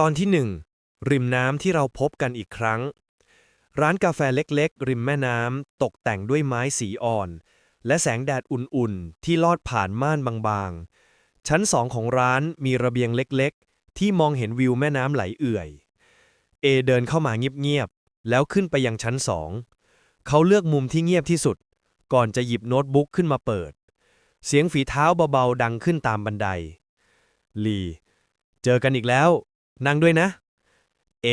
ตอนที่หนึ่งริมน้ำที่เราพบกันอีกครั้ง ร้านกาแฟเล็กๆ ริมแม่น้ำตกแต่งด้วยไม้สีอ่อน และแสงแดดอุ่นๆ ที่ลอดผ่านม่านบางๆ ชั้นสองของร้านมีระเบียงเล็กๆ ที่มองเห็นวิวแม่น้ำไหลเอื่อย เอเดินเข้ามาเงียบๆ แล้วขึ้นไปยังชั้นสอง เขาเลือกมุมที่เงียบที่สุด ก่อนจะหยิบโน้ตบุ๊กขึ้นมาเปิด เสียงฝีเท้าเบาๆ ดังขึ้นตามบันไดลีเจอกันอีกแล้ว นั่งด้วยนะ เอ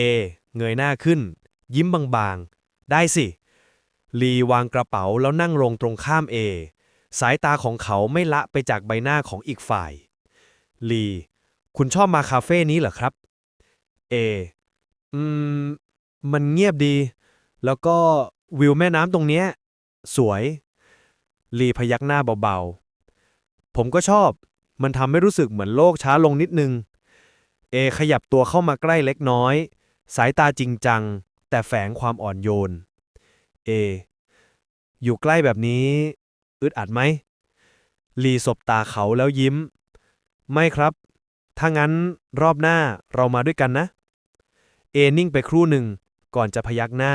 เงยหน้าขึ้น ยิ้มบางๆ ได้สิ ลีวางกระเป๋าแล้วนั่งลงตรงข้ามเอ สายตาของเขาไม่ละไปจากใบหน้าของอีกฝ่าย ลี คุณชอบมาคาเฟ่นี้เหรอครับ เอ อืม มันเงียบดี แล้วก็วิวแม่น้ำตรงเนี้ย สวย ลีพยักหน้าเบาๆ ผมก็ชอบ มันทำให้รู้สึกเหมือนโลกช้าลงนิดนึง เอขยับตัวเข้ามาใกล้เล็กน้อย สายตาจริงจัง แต่แฝงความอ่อนโยน เอ อยู่ใกล้แบบนี้ อึดอัดไหม ลีสบตาเขาแล้วยิ้ม ไม่ครับ ถ้างั้นรอบหน้าเรามาด้วยกันนะ เอนิ่งไปครู่หนึ่งก่อนจะพยักหน้า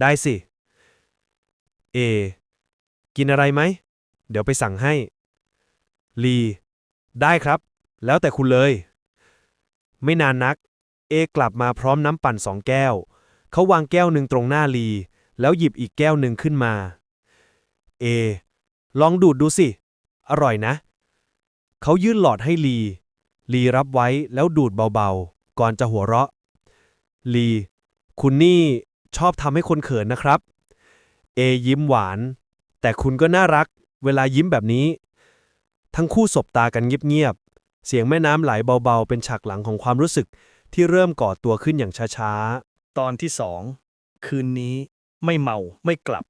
ได้สิ เอ กินอะไรไหม เดี๋ยวไปสั่งให้ ลี ได้ครับ แล้วแต่คุณเลย ไม่นานนัก เอกลับมาพร้อมน้ำปั่นสองแก้ว เขาวางแก้วหนึ่งตรงหน้าลี แล้วหยิบอีกแก้วหนึ่งขึ้นมา เอ ลองดูดดูสิ อร่อยนะ เขายื่นหลอดให้ลี ลีรับไว้แล้วดูดเบาๆ ก่อนจะหัวเราะ ลี คุณนี่ชอบทำให้คนเขินนะครับ เอยิ้มหวาน แต่คุณก็น่ารัก เวลายิ้มแบบนี้ ทั้งคู่สบตากันเงียบๆ เสียงแม่น้ำไหลเบาๆ เป็นฉากหลังของความรู้สึกที่เริ่มก่อตัวขึ้นอย่างช้าๆ ตอนที่สองคืนนี้ไม่เมาไม่กลับ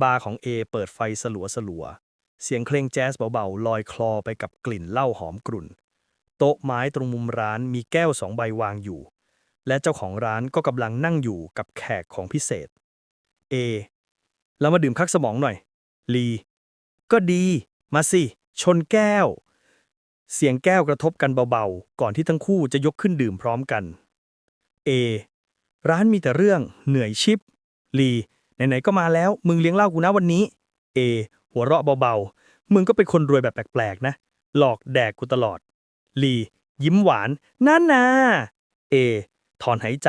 บาร์ของเอเปิดไฟสลัวสลัวๆเสียงเพลงแจ๊สเบาๆ ลอยคลอไปกับกลิ่นเหล้าหอมกรุ่น โต๊ะไม้ตรงมุมร้านมีแก้วสองใบวางอยู่ และเจ้าของร้านก็กำลังนั่งอยู่กับแขกของพิเศษ เอเรามาดื่มคักสมองหน่อย ลี ก็ดี มาสิ ชนแก้ว เสียงแก้วกระทบกันเบาๆ ก่อนที่ทั้งคู่จะยกขึ้นดื่มพร้อมกันเอร้านมีแต่เรื่องเหนื่อยชิปลีไหนๆก็มาแล้ว มึงเลี้ยงเหล้ากูนะวันนี้เอหัวเราะเบาๆ มึงก็เป็นคนรวยแบบแปลกๆนะ หลอกแดกกูตลอด ลียิ้มหวานน่านาเอถอนหายใจ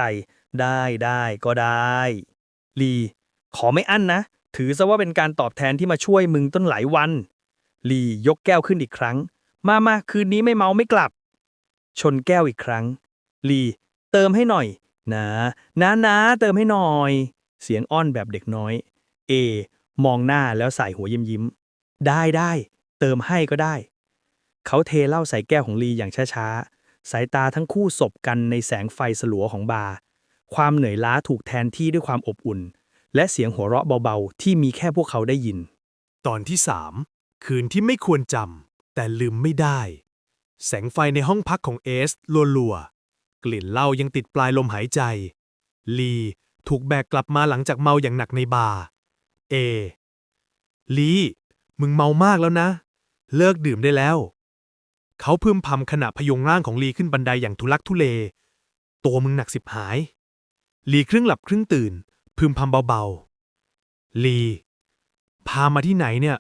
ได้ได้ก็ได้ลีขอไม่อั้นนะ ถือซะว่าเป็นการตอบแทนที่มาช่วยมึงต้นหลายวันลียกแก้วขึ้นอีกครั้ง มามาคืนนี้ไม่เมาไม่กลับ ชนแก้วอีกครั้ง ลี เติมให้หน่อย นะนะนะเติมให้หน่อย เสียงอ้อนแบบเด็กน้อย เอ มองหน้าแล้วใส่หัวยิ้มยิ้ม ได้ได้ เติมให้ก็ได้ เขาเทเหล้าใส่แก้วของลีอย่างช้าๆ สายตาทั้งคู่สบกันในแสงไฟสลัวของบาร์ ความเหนื่อยล้าถูกแทนที่ด้วยความอบอุ่น และเสียงหัวเราะเบาๆ ที่มีแค่พวกเขาได้ยิน ตอนที่สามคืนที่ไม่ควรจำ แต่ลืมไม่ได้ แสงไฟในห้องพักของเอสลัวๆ กลิ่นเหล้ายังติดปลายลมหายใจ ลีถูกแบกกลับมาหลังจากเมาอย่างหนักในบาร์ เอ ลี มึงเมามากแล้วนะ เลิกดื่มได้แล้ว เขาพึมพำขณะพยุงร่างของลีขึ้นบันไดอย่างทุลักทุเล ตัวมึงหนักสิบหาย ลีครึ่งหลับครึ่งตื่น พึมพำเบาๆ ลี พามาที่ไหนเนี่ย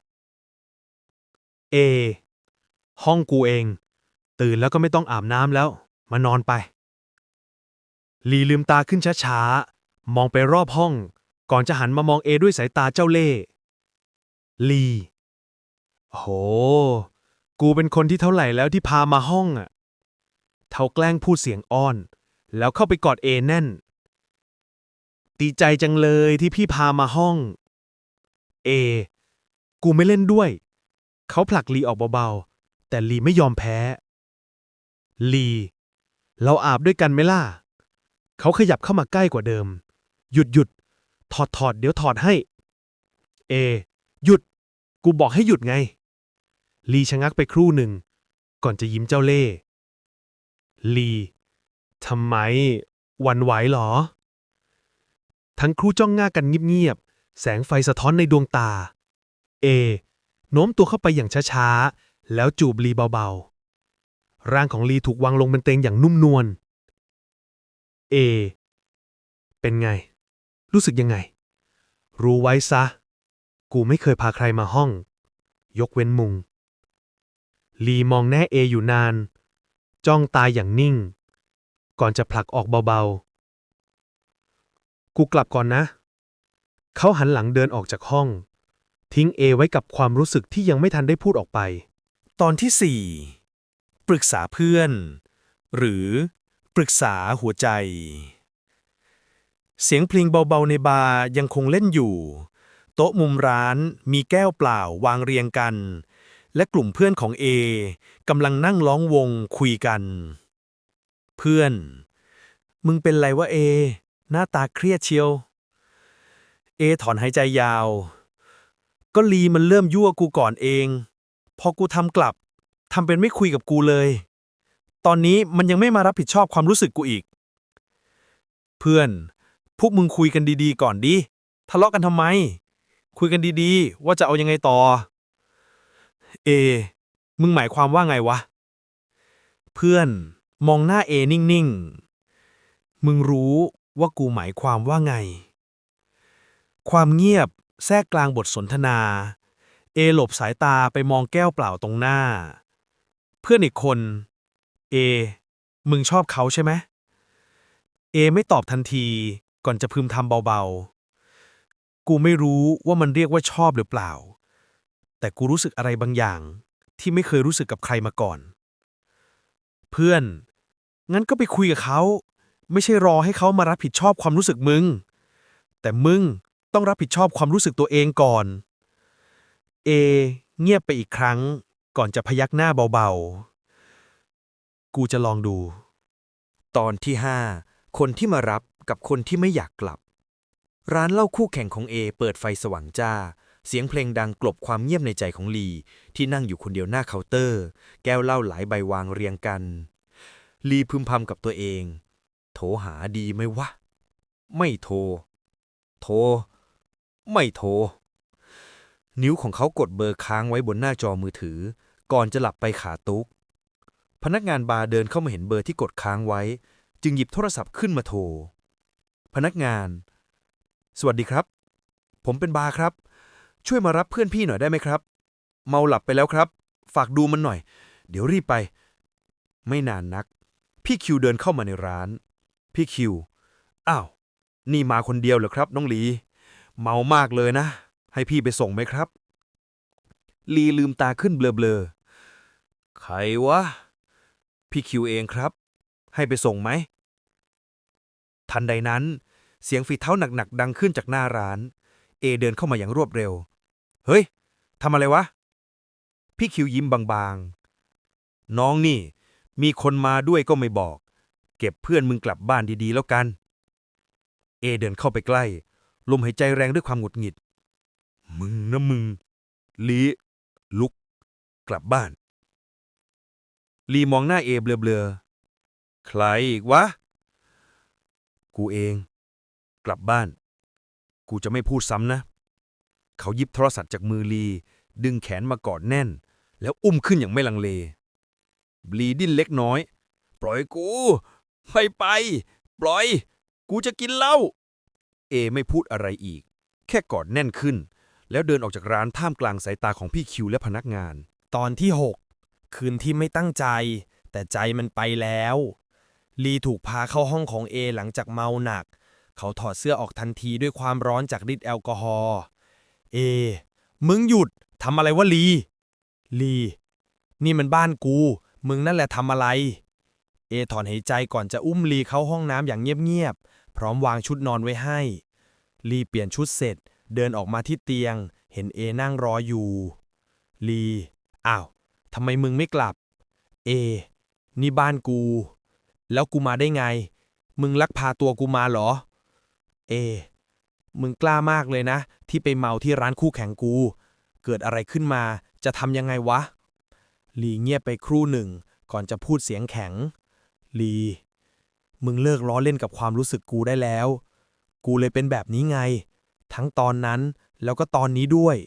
เอ ห้องกูเอง ตื่นแล้วก็ไม่ต้องอาบน้ำแล้ว มานอนไป ลีลืมตาขึ้นช้าๆ มองไปรอบห้อง ก่อนจะหันมามองเอด้วยสายตาเจ้าเล่ห์ลีโห กูเป็นคนที่เท่าไหร่แล้วที่พามาห้องอะ เท่าแกล้งพูดเสียงอ้อน แล้วเข้าไปกอดเอแน่นดีใจจังเลยที่พี่พามาห้อง เอ กูไม่เล่นด้วย เขาผลักลีออกเบาๆ แต่ลีไม่ยอมแพ้ ลี เราอาบด้วยกันไหมล่ะ เขาขยับเข้ามาใกล้กว่าเดิม หยุดหยุด ถอดถอดเดี๋ยวถอดให้ เอ หยุด กูบอกให้หยุดไง ลีชะงักไปครู่หนึ่ง ก่อนจะยิ้มเจ้าเล่ห์ลีทำไมหวันไหวเหรอ ทั้งครู่จ้องหน้ากันเงียบๆ แสงไฟสะท้อนในดวงตา เอ โน้มตัวเข้าไปอย่างช้าๆ แล้วจูบลีเบาๆ ร่างของลีถูกวางลงบนเตียงอย่างนุ่มนวล เอ เป็นไง รู้สึกยังไง รู้ไว้ซะ กูไม่เคยพาใครมาห้อง ยกเว้นมุง ลีมองแน่เออยู่นาน จ้องตาอย่างนิ่ง ก่อนจะผลักออกเบาๆ กูกลับก่อนนะ เขาหันหลังเดินออกจากห้อง ทิ้งเอไว้กับความรู้สึกที่ยังไม่ทันได้พูดออกไป ตอนที่ 4 ปรึกษาเพื่อน หรือปรึกษาหัวใจ เสียงเพลงเบาๆในบาร์ยังคงเล่นอยู่ โต๊ะมุมร้านมีแก้วเปล่าวางเรียงกัน และกลุ่มเพื่อนของเอกำลังนั่งล้องวงคุยกัน เพื่อน มึงเป็นไรวะเอ หน้าตาเครียดเชียว เอถอนหายใจยาว ก็ลีมันเริ่มยั่วกูก่อนเอง พอกูทำกลับทำเป็นไม่คุยกับกูเลย ตอนนี้มันยังไม่มารับผิดชอบความรู้สึกกูอีก เพื่อน พวกมึงคุยกันดีๆ ก่อนดิ ทะเลาะกันทำไม คุยกันดีๆ ว่าจะเอายังไงต่อ เอ มึงหมายความว่าไงวะ เพื่อนมองหน้าเอนิ่งๆ มึงรู้ว่ากูหมายความว่าไง ความเงียบแทรกกลางบทสนทนา เอหลบสายตาไปมองแก้วเปล่าตรงหน้า เพื่อนอีกคน เอ มึงชอบเขาใช่ไหมเอไม่ตอบทันทีก่อนจะพึมพำเบาๆ กูไม่รู้ว่ามันเรียกว่าชอบหรือเปล่า แต่กูรู้สึกอะไรบางอย่าง ที่ไม่เคยรู้สึกกับใครมาก่อน เพื่อน งั้นก็ไปคุยกับเขา ไม่ใช่รอให้เขามารับผิดชอบความรู้สึกมึง แต่มึงต้องรับผิดชอบความรู้สึกตัวเองก่อน เอ เงียบไปอีกครั้ง ก่อนจะพยักหน้าเบาๆ กูจะลองดู ตอนที่5คนที่มารับกับคนที่ไม่อยากกลับ ร้านเหล้าคู่แข่งของเอเปิดไฟสว่างจ้า เสียงเพลงดังกลบความเงียบในใจของลี ที่นั่งอยู่คนเดียวหน้าเคาน์เตอร์ แก้วเหล้าหลายใบวางเรียงกัน ลีพึมพำกับตัวเอง โทรหาดีไหมวะ ไม่โทร โทร ไม่โทร นิ้วของเขากดเบอร์ค้างไว้บนหน้าจอมือถือ ก่อนจะหลับไปขาตุก พนักงานบาร์เดินเข้ามาเห็นเบอร์ที่กดค้างไว้ จึงหยิบโทรศัพท์ขึ้นมาโทร พนักงาน สวัสดีครับ ผมเป็นบาร์ครับ ช่วยมารับเพื่อนพี่หน่อยได้ไหมครับ เมาหลับไปแล้วครับ ฝากดูมันหน่อย เดี๋ยวรีบไป ไม่นานนัก พี่คิวเดินเข้ามาในร้าน พี่คิว อ้าว นี่มาคนเดียวเหรอครับ น้องหลี เมามากเลยนะ ให้พี่ไปส่งไหมครับ ลีลืมตาขึ้นเบลอๆ ใครวะ พี่คิวเองครับ ให้ไปส่งไหม ทันใดนั้น เสียงฝีเท้าหนักๆ ดังขึ้นจากหน้าร้าน เอเดินเข้ามาอย่างรวดเร็ว เฮ้ยทำอะไรวะ พี่คิวยิ้มบางๆ น้องนี่ มีคนมาด้วยก็ไม่บอก เก็บเพื่อนมึงกลับบ้านดีๆแล้วกัน เอเดินเข้าไปใกล้ ลมหายใจแรงด้วยความหงุดหงิด มึงนะมึง ลีลุก กลับบ้าน ลีมองหน้าเอเบลอๆใครอีกวะ กูเอง กลับบ้าน กูจะไม่พูดซ้ำนะ เขายิบโทรศัพท์จากมือลี ดึงแขนมากอดแน่น แล้วอุ้มขึ้นอย่างไม่ลังเลลีดิ้นเล็กน้อย ปล่อยกู ไม่ไป ปล่อย กูจะกินเหล้า เอไม่พูดอะไรอีก แค่กอดแน่นขึ้น แล้วเดินออกจากร้านท่ามกลางสายตาของพี่คิวและพนักงาน ตอนที่ 6 คืนที่ไม่ตั้งใจ แต่ใจมันไปแล้ว ลีถูกพาเข้าห้องของเอหลังจากเมาหนัก เขาถอดเสื้อออกทันทีด้วยความร้อนจากฤทธิ์แอลกอฮอล์เอ มึงหยุดทำอะไรวะลี ลี นี่มันบ้านกู มึงนั่นแหละทำอะไร เอถอนหายใจก่อนจะอุ้มลีเข้าห้องน้ำอย่างเงียบๆพร้อมวางชุดนอนไว้ให้ ลีเปลี่ยนชุดเสร็จ เดินออกมาที่เตียง เห็นเอนั่งรออยู่ ลี อ้าว ทำไมมึงไม่กลับ เอ นี่บ้านกู แล้วกูมาได้ไง มึงลักพาตัวกูมาเหรอ เอ มึงกล้ามากเลยนะ ที่ไปเมาที่ร้านคู่แข่งกู เกิดอะไรขึ้นมา จะทำยังไงวะ ลีเงียบไปครู่หนึ่ง ก่อนจะพูดเสียงแข็ง ลี มึงเลิกล้อเล่นกับความรู้สึกกูได้แล้ว กูเลยเป็นแบบนี้ไง ทั้งตอนนั้นแล้วก็ตอนนี้ด้วย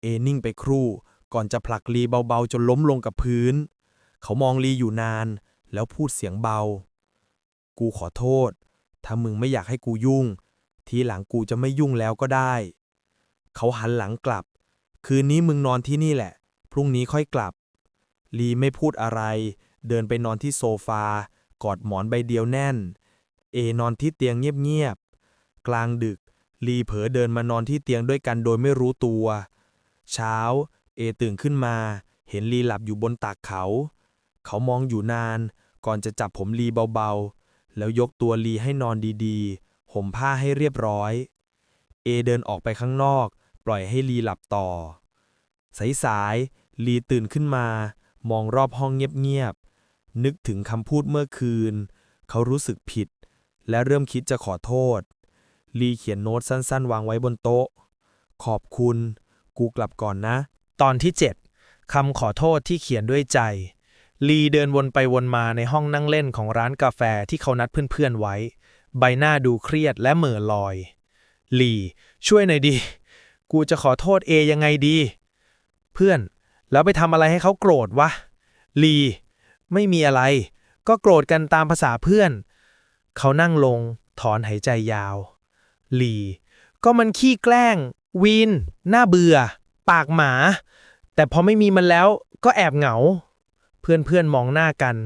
เอนิ่งไปครู่ ก่อนจะผลักลีเบาๆ จนล้มลงกับพื้น เขามองลีอยู่นาน แล้วพูดเสียงเบา กูขอโทษ ถ้ามึงไม่อยากให้กูยุ่ง ทีหลังกูจะไม่ยุ่งแล้วก็ได้ เขาหันหลังกลับ คืนนี้มึงนอนที่นี่แหละ พรุ่งนี้ค่อยกลับ ลีไม่พูดอะไร เดินไปนอนที่โซฟา กอดหมอนใบเดียวแน่น เอนอนที่เตียงเงียบๆ กลางดึก ลีเผลอเดินมานอนที่เตียงด้วยกันโดยไม่รู้ตัว เช้า เอตื่นขึ้นมา เห็นลีหลับอยู่บนตักเขา เขามองอยู่นาน ก่อนจะจับผมลีเบาๆ แล้วยกตัวลีให้นอนดีๆห่มผ้าให้เรียบร้อย เอเดินออกไปข้างนอก ปล่อยให้ลีหลับต่อ สายๆ ลีตื่นขึ้นมา มองรอบห้องเงียบๆ นึกถึงคำพูดเมื่อคืน เขารู้สึกผิด และเริ่มคิดจะขอโทษ ลีเขียนโน้ตสั้นๆ วางไว้บนโต๊ะ ขอบคุณ กูกลับก่อนนะ ตอนที่ 7คำขอโทษที่เขียนด้วยใจ ลีเดินวนไปวนมาในห้องนั่งเล่นของร้านกาแฟที่เขานัดเพื่อนๆไว้ ใบหน้าดูเครียดและเหม่อลอย ลีช่วยหน่อยดิกูจะขอโทษเอยังไงดี เพื่อน แล้วไปทำอะไรให้เขาโกรธวะ ลี ไม่มีอะไร ก็โกรธกันตามภาษาเพื่อน เขานั่งลง ถอนหายใจยาว ลี ก็มันขี้แกล้ง วีน หน่าเบื่อ ปากหมา แต่พอไม่มีมันแล้วก็แอบเหงาเพื่อนเพื่อนๆมองหน้ากัน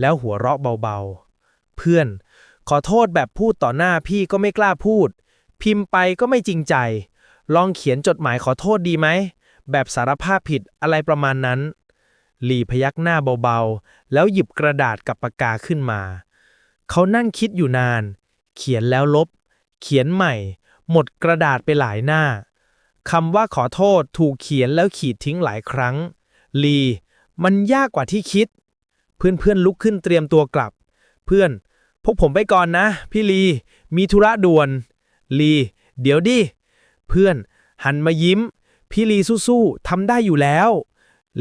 แล้วหัวเราะเบาๆ เพื่อน ขอโทษแบบพูดต่อหน้าพี่ก็ไม่กล้าพูด พิมพ์ไปก็ไม่จริงใจ ลองเขียนจดหมายขอโทษดีไหม แบบสารภาพผิดอะไรประมาณนั้นลีพยักหน้าเบาๆ แล้วหยิบกระดาษกับปากกาขึ้นมา เขานั่งคิดอยู่นาน เขียนแล้วลบ เขียนใหม่ หมดกระดาษไปหลายหน้าคำว่าขอโทษถูกเขียนแล้วขีดทิ้งหลายครั้ง ลี มันยากกว่าที่คิด เพื่อนๆลุกขึ้นเตรียมตัวกลับ เพื่อน พวกผมไปก่อนนะ พี่ลี มีธุระด่วน ลี เดี๋ยวดิ เพื่อน หันมายิ้ม พี่ลีสู้ๆทำได้อยู่แล้ว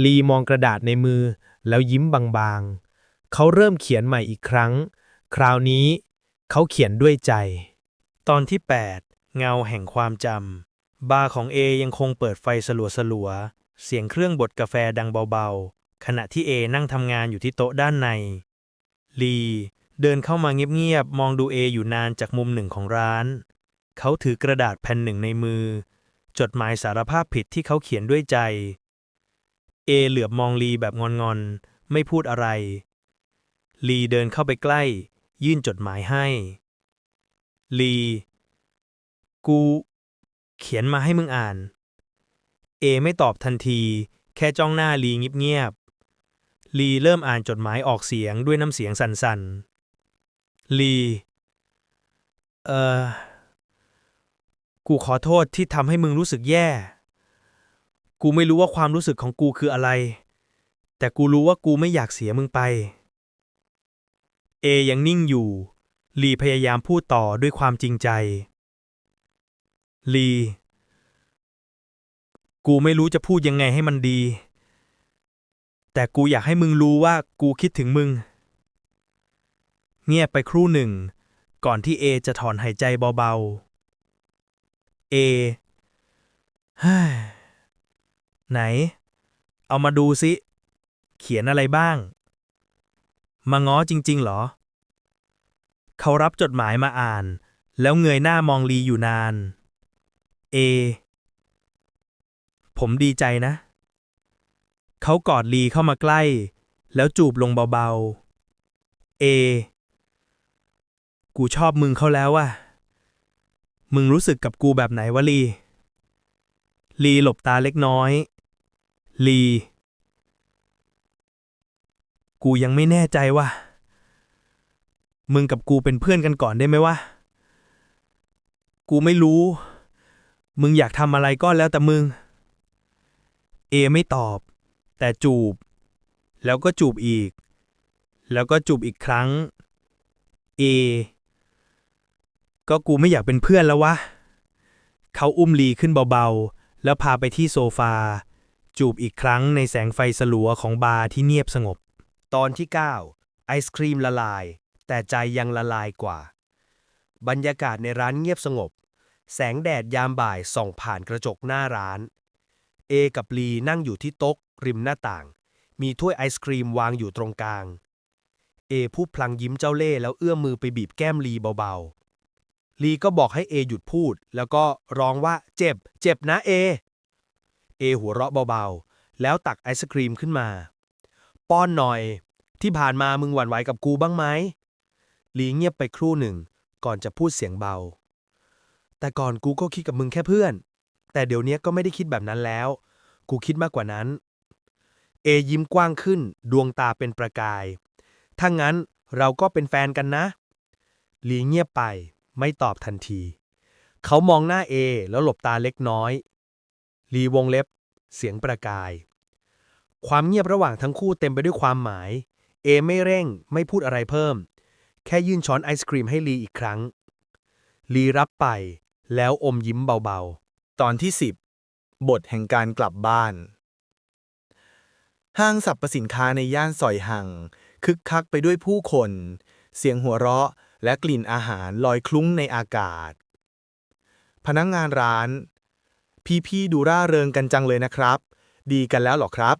ลีมองกระดาษในมือ แล้วยิ้มบางๆ เขาเริ่มเขียนใหม่อีกครั้ง คราวนี้ เขาเขียนด้วยใจ ตอนที่ 8 เงาแห่งความจำ บาร์ของเอยังคงเปิดไฟสลัวๆเสียงเครื่องบดกาแฟดังเบาๆ ขณะที่เอนั่งทำงานอยู่ที่โต๊ะด้านใน ลี เดินเข้ามาเงียบๆ มองดูเออยู่นานจากมุมหนึ่งของร้าน เขาถือกระดาษแผ่นหนึ่งในมือ จดหมายสารภาพผิดที่เขาเขียนด้วยใจ เอเหลือบมองลีแบบงอนๆ ไม่พูดอะไร ลีเดินเข้าไปใกล้ ยื่นจดหมายให้ ลี กู เขียนมาให้มึงอ่าน เอไม่ตอบทันที แค่จ้องหน้าลีเงียบๆลีเริ่มอ่านจดหมายออกเสียงด้วยน้ำเสียงสั่นๆ ลี เอ่อ กูขอโทษที่ทำให้มึงรู้สึกแย่ กูไม่รู้ว่าความรู้สึกของกูคืออะไร แต่กูรู้ว่ากูไม่อยากเสียมึงไป เอยังนิ่งอยู่ ลีพยายามพูดต่อด้วยความจริงใจ ลี กูไม่รู้จะพูดยังไงให้มันดี แต่กูอยากให้มึงรู้ว่ากูคิดถึงมึง เงียบไปครู่หนึ่ง ก่อนที่เอจะถอนหายใจเบาๆ เอฮ้ไหน เอามาดูสิ เขียนอะไรบ้าง มาง้อจริง ๆ เหรอ เขารับจดหมายมาอ่าน แล้วเงยหน้ามองลีอยู่นาน เอ ผมดีใจนะ เขากอดลีเข้ามาใกล้ แล้วจูบลงเบาๆ เอ กูชอบมึงเขาแล้วว่ะ มึงรู้สึกกับกูแบบไหนวะลี ลีหลบตาเล็กน้อย ลี กูยังไม่แน่ใจว่ะ มึงกับกูเป็นเพื่อนกันก่อนได้ไหมวะ กูไม่รู้ มึงอยากทำอะไรก็แล้วแต่มึง เอไม่ตอบ แต่จูบ แล้วก็จูบอีก แล้วก็จูบอีกครั้ง เอ ก็กูไม่อยากเป็นเพื่อนแล้ววะ เขาอุ้มลีขึ้นเบาๆ แล้วพาไปที่โซฟา จูบอีกครั้งในแสงไฟสลัวของบาร์ที่เงียบสงบ ตอนที่ 9 ไอศครีมละลาย แต่ใจยังละลายกว่า บรรยากาศในร้านเงียบสงบ แสงแดดยามบ่ายส่องผ่านกระจกหน้าร้าน เอกับลีนั่งอยู่ที่โต๊ะริมหน้าต่าง มีถ้วยไอศครีมวางอยู่ตรงกลาง เอพูดพลางยิ้มเจ้าเล่ห์แล้วเอื้อมมือไปบีบแก้มลีเบาๆ ลีก็บอกให้เอหยุดพูด แล้วก็ร้องว่าเจ็บ เจ็บนะเอ เอหัวเราะเบาๆ แล้วตักไอศครีมขึ้นมา ป้อนหน่อย ที่ผ่านมามึงหวั่นไหวกับกูบ้างไหม ลีเงียบไปครู่หนึ่ง ก่อนจะพูดเสียงเบา แต่ก่อนกูก็คิดกับมึงแค่เพื่อน แต่เดี๋ยวนี้ก็ไม่ได้คิดแบบนั้นแล้ว กูคิดมากกว่านั้น เอยิ้มกว้างขึ้น ดวงตาเป็นประกาย ถ้างั้นเราก็เป็นแฟนกันนะ ลีเงียบไปไม่ตอบทันที เขามองหน้าเอแล้วหลบตาเล็กน้อย ลีวงเล็บ เสียงประกาย ความเงียบระหว่างทั้งคู่เต็มไปด้วยความหมาย เอไม่เร่งไม่พูดอะไรเพิ่ม แค่ยื่นช้อนไอศครีมให้ลีอีกครั้ง ลีรับไป แล้วอมยิ้มเบาตอนที่ 10 บทแห่งการกลับบ้าน ห้างสรรพสินค้าในย่านซอยหัง คึกคักไปด้วยผู้คน เสียงหัวเราะและกลิ่นอาหารลอยคลุ้งในอากาศ พนักงงานร้าน พี่ๆดูร่าเริงกันจังเลยนะครับ ดีกันแล้วหรอครับ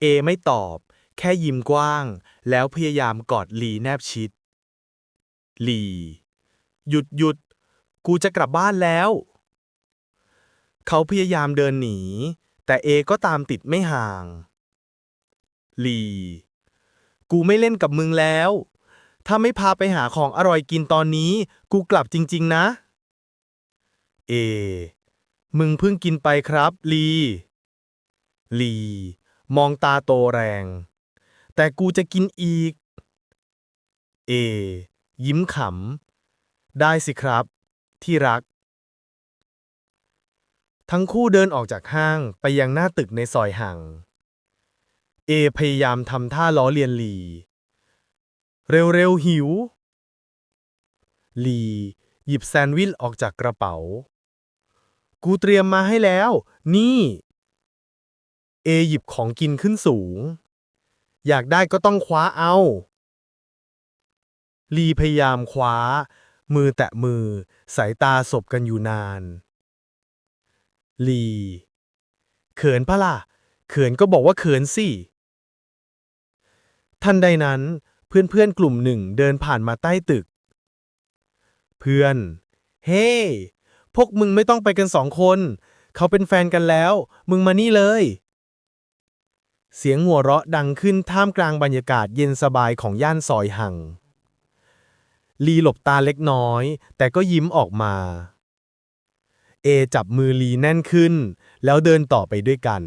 เอไม่ตอบ แค่ยิ้มกว้าง แล้วพยายามกอดลีแนบชิด ลี หยุดหยุด กูจะกลับบ้านแล้ว เขาพยายามเดินหนี แต่เอก็ตามติดไม่ห่าง ลี กูไม่เล่นกับมึงแล้ว ถ้าไม่พาไปหาของอร่อยกินตอนนี้ กูกลับจริง ๆ นะ เอ มึงเพิ่งกินไปครับ ลี ลีมองตาโตแรง แต่กูจะกินอีก เอ ยิ้มขำ ได้สิครับ ที่รัก ทั้งคู่เดินออกจากห้างไปยังหน้าตึกในซอยห่าง เอพยายามทำท่าล้อเลียนหลี เร็วๆหิว หลี หยิบแซนด์วิชออกจากกระเป๋า กูเตรียมมาให้แล้ว นี่ เอหยิบของกินขึ้นสูง อยากได้ก็ต้องคว้าเอา ลีพยายามคว้า มือแตะมือ สายตาสบกันอยู่นาน ลี เขินปะล่ะ เขินก็บอกว่าเขินสิ ทันใดนั้น เพื่อนๆกลุ่มหนึ่งเดินผ่านมาใต้ตึก เพื่อน เฮ้พวกมึงไม่ต้องไปกันสองคน เขาเป็นแฟนกันแล้ว มึงมานี่เลย เสียงหัวเราะดังขึ้นท่ามกลางบรรยากาศเย็นสบายของย่านซอยหัง ลีหลบตาเล็กน้อย แต่ก็ยิ้มออกมา เอจับมือลีแน่นขึ้น แล้วเดินต่อไปด้วยกัน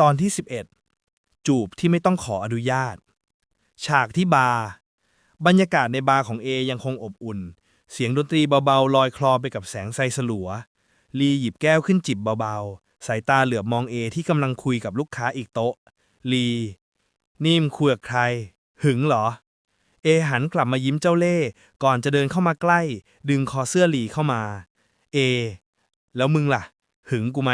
ตอนที่ 11 จูบที่ไม่ต้องขออนุญาต ฉากที่บาร์บรรยากาศในบาร์ของเอยังคงอบอุ่น เสียงดนตรีเบาๆลอยคลอไปกับแสงไฟสลัว ลีหยิบแก้วขึ้นจิบเบาๆ สายตาเหลือบมองเอที่กำลังคุยกับลูกค้าอีกโต๊ะ ลี นิ่มคุยกับใคร หึงเหรอ เอหันกลับมายิ้มเจ้าเล่ห์ก่อนจะเดินเข้ามาใกล้ ดึงคอเสื้อลีเข้ามา เอ แล้วมึงล่ะ หึงกูไหม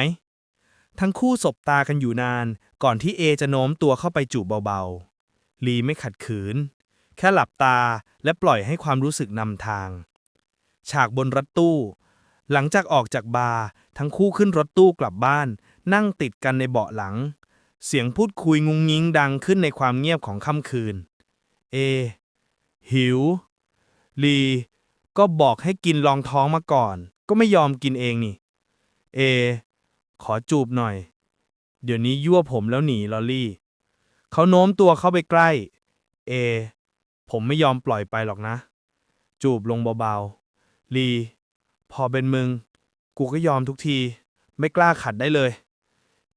ทั้งคู่สบตากันอยู่นาน ก่อนที่เอจะโน้มตัวเข้าไปจูบเบาๆ ลีไม่ขัดขืน แค่หลับตาและปล่อยให้ความรู้สึกนำทาง ฉากบนรถตู้ หลังจากออกจากบาร์ทั้งคู่ขึ้นรถตู้กลับบ้าน นั่งติดกันในเบาะหลัง เสียงพูดคุยงุงงิงดังขึ้นในความเงียบของค่ำคืน เอ หิว ลี ก็บอกให้กินรองท้องมาก่อน ก็ไม่ยอมกินเองนี่ เอ ขอจูบหน่อย เดี๋ยวนี้ยั่วผมแล้วหนีลอลี่ เขาโน้มตัวเข้าไปใกล้ เอ ผมไม่ยอมปล่อยไปหรอกนะ จูบลงเบาๆ ลี พอเป็นมึง กูก็ยอมทุกที ไม่กล้าขัดได้เลย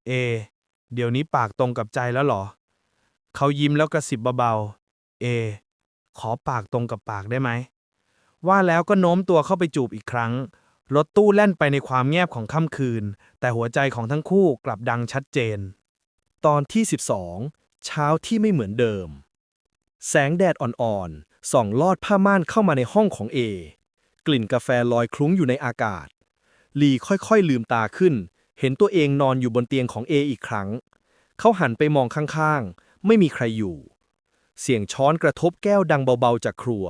เอ เดี๋ยวนี้ปากตรงกับใจแล้วเหรอ เขายิ้มแล้วกระสิบเบาๆ เอ ขอปากตรงกับปากได้ไหม ว่าแล้วก็โน้มตัวเข้าไปจูบอีกครั้ง รถตู้แล่นไปในความเงียบของค่ำคืน แต่หัวใจของทั้งคู่กลับดังชัดเจน ตอนที่ 12 เช้าที่ไม่เหมือนเดิม แสงแดดอ่อนๆ ส่องลอดผ้าม่านเข้ามาในห้องของเอกลิ่นกาแฟลอยคลุ้งอยู่ในอากาศลีค่อยๆลืมตาขึ้น เห็นตัวเองนอนอยู่บนเตียงของเออีกครั้ง เขาหันไปมองข้างๆ ไม่มีใครอยู่ เสียงช้อนกระทบแก้วดังเบาๆจากครัว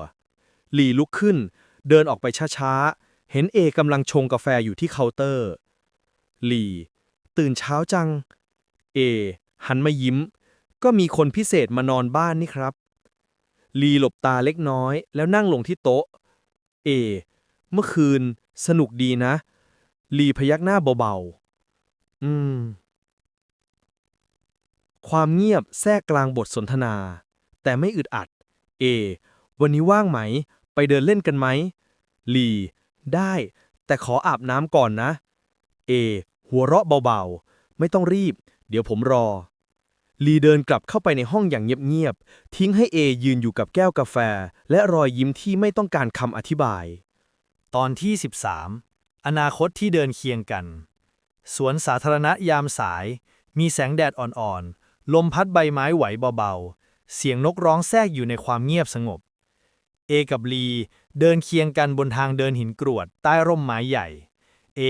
หลีลุกขึ้น เดินออกไปช้าๆ เห็นเอกำลังชงกาแฟอยู่ที่เคาน์เตอร์ หลี ตื่นเช้าจัง เอ หันมายิ้ม ก็มีคนพิเศษมานอนบ้านนี่ครับลีหลบตาเล็กน้อยแล้วนั่งลงที่โต๊ะ เอ เมื่อคืน สนุกดีนะลีพยักหน้าเบาๆ อืม ความเงียบแทรกกลางบทสนทนา แต่ไม่อึดอัด เอ วันนี้ว่างไหม ไปเดินเล่นกันไหม ลี ได้ แต่ขออาบน้ำก่อนนะ เอ หัวเราะเบาๆ ไม่ต้องรีบ เดี๋ยวผมรอ ลีเดินกลับเข้าไปในห้องอย่างเงียบๆ ทิ้งให้เอยืนอยู่กับแก้วกาแฟ และรอยยิ้มที่ไม่ต้องการคำอธิบาย ตอนที่ 13 อนาคตที่เดินเคียงกัน สวนสาธารณะยามสาย มีแสงแดดอ่อนๆ ลมพัดใบไม้ไหวเบาๆ เสียงนกร้องแทรกอยู่ในความเงียบสงบ เอกับลีเดินเคียงกันบนทางเดินหินกรวดใต้ร่มไม้ใหญ่ เอ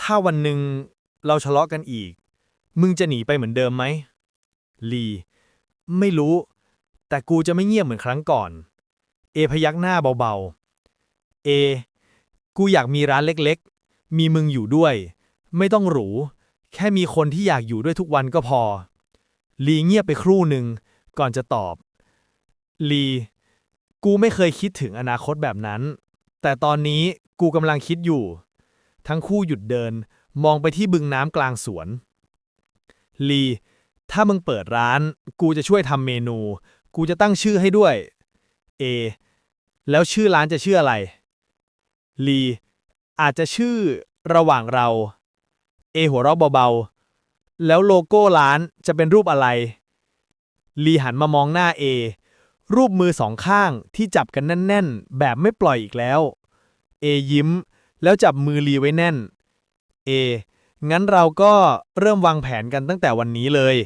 ถ้าวันหนึ่งเราทะเลาะกันอีก มึงจะหนีไปเหมือนเดิมไหม ลี ไม่รู้ แต่กูจะไม่เงียบเหมือนครั้งก่อน เอพยักหน้าเบาๆ เอ กูอยากมีร้านเล็กๆ มีมึงอยู่ด้วย ไม่ต้องหรู แค่มีคนที่อยากอยู่ด้วยทุกวันก็พอ ลีเงียบไปครู่หนึ่ง ก่อนจะตอบ ลี กูไม่เคยคิดถึงอนาคตแบบนั้น แต่ตอนนี้กูกำลังคิดอยู่ ทั้งคู่หยุดเดิน มองไปที่บึงน้ำกลางสวน ลี ถ้ามึงเปิดร้าน กูจะช่วยทำเมนู กูจะตั้งชื่อให้ด้วย เอ แล้วชื่อร้านจะชื่ออะไร ลี อาจจะชื่อระหว่างเรา เอหัวเราะเบาๆ แล้วโลโก้ร้านจะเป็นรูปอะไร ลีหันมามองหน้าเอ รูปมือสองข้างที่จับกันแน่นๆ แบบไม่ปล่อยอีกแล้ว เอยิ้ม แล้วจับมือลีไว้แน่น เอ งั้นเราก็เริ่มวางแผนกันตั้งแต่วันนี้เลย